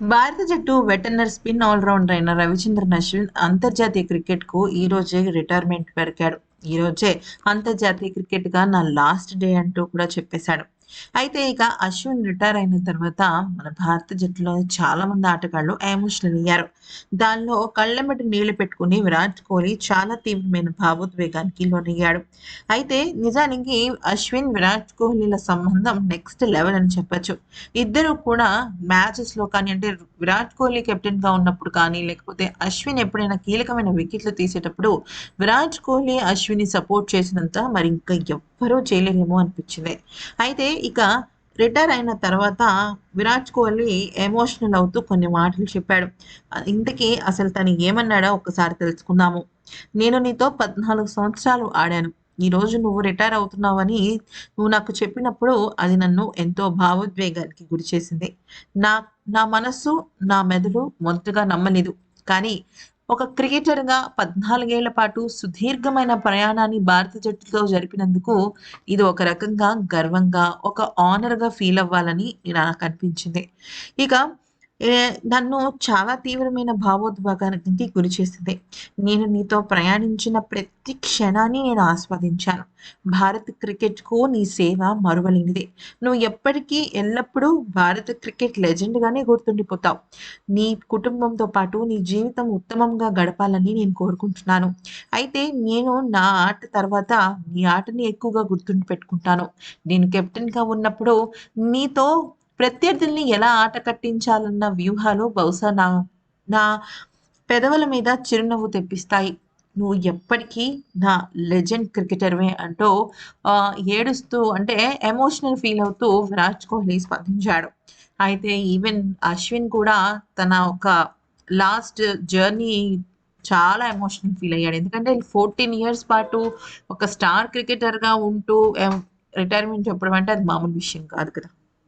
భారత జట్టు veteran spin allrounder అయిన రవిచంద్రన్ అశ్విన్ అంతర్జాతీయ క్రికెట్కు ఈ రోజే రిటైర్మెంట్ పెరికాడు. ఈ రోజే అంతర్జాతీయ క్రికెట్గా నా లాస్ట్ డే అంటూ కూడా చెప్పేశాడు. అయితే ఇక అశ్విన్ రిటైర్ అయిన తర్వాత మన భారత జట్టులో చాలా మంది ఆటగాళ్ళు ఎమోషనల్ అయ్యారు దానిలో కళ్ళెమ్మటి నీళ్ళు పెట్టుకుని విరాట్ కోహ్లీ చాలా తీవ్రమైన భావోద్వేగానికి లోనయ్యాడు. అయితే నిజానికి అశ్విన్ విరాట్ కోహ్లీల సంబంధం నెక్స్ట్ లెవెల్ అని చెప్పొచ్చు. ఇద్దరు కూడా మ్యాచెస్లో కానీ అంటే విరాట్ కోహ్లీ కెప్టెన్గా ఉన్నప్పుడు కానీ లేకపోతే అశ్విన్ ఎప్పుడైనా కీలకమైన వికెట్లు తీసేటప్పుడు విరాట్ కోహ్లీ అశ్విన్ సపోర్ట్ చేసినంత మరి ఇంకా ఎవ్వరూ చేయలేరేమో అనిపించింది. అయితే ఇక రిటైర్ అయిన తర్వాత విరాట్ కోహ్లీ ఎమోషనల్ అవుతూ కొన్ని మాటలు చెప్పాడు. ఇంతకీ అసలు తను ఏమన్నాడో ఒకసారి తెలుసుకుందాము. నేను నీతో పద్నాలుగు సంవత్సరాలు ఆడాను. ఈ రోజు నువ్వు రిటైర్ అవుతున్నావని నువ్వు నాకు చెప్పినప్పుడు అది నన్ను ఎంతో భావోద్వేగానికి గురి చేసింది. నా నా మనస్సు నా మెదడు మొదటగా నమ్మలేదు. కానీ ఒక క్రికెటర్గా పద్నాలుగేళ్ళ పాటు సుదీర్ఘమైన ప్రయాణాన్ని భారత జట్టుతో జరిపినందుకు ఇది ఒక రకంగా గర్వంగా ఒక ఆనర్గా ఫీల్ అవ్వాలని నాకు అనిపించింది. ఇక నన్ను చాలా తీవ్రమైన భావోద్వేగానికి గురి చేసింది. నేను నీతో ప్రయాణించిన ప్రతి క్షణాన్ని నేను ఆస్వాదించాను. భారత్ క్రికెట్కు నీ సేవ మరువలేనిది. నువ్వు ఎప్పటికీ ఎల్లప్పుడూ భారత క్రికెట్ లెజెండ్గానే గుర్తుండిపోతావు. నీ కుటుంబంతో పాటు నీ జీవితం ఉత్తమంగా గడపాలని నేను కోరుకుంటున్నాను. అయితే నేను నా ఆట తర్వాత నీ ఆటని ఎక్కువగా గుర్తుండి పెట్టుకుంటాను నేను కెప్టెన్గా ఉన్నప్పుడు నీతో ప్రత్యర్థుల్ని ఎలా ఆట కట్టించాలన్న వ్యూహాలు బహుశా నా నా పెదవుల మీద చిరునవ్వు తెప్పిస్తాయి. నువ్వు ఎప్పటికీ నా లెజెండ్ క్రికెటర్వే అంటూ ఏడుస్తూ అంటే ఎమోషనల్ ఫీల్ అవుతూ విరాట్ కోహ్లీ స్పందించాడు. అయితే ఈవెన్ అశ్విన్ కూడా తన ఒక లాస్ట్ జర్నీ చాలా ఎమోషనల్ ఫీల్ అయ్యాడు. ఎందుకంటే ఫోర్టీన్ ఇయర్స్ పాటు ఒక స్టార్ క్రికెటర్గా ఉంటూ రిటైర్మెంట్ చెప్పడం అంటే అది మామూలు విషయం కాదు కదా.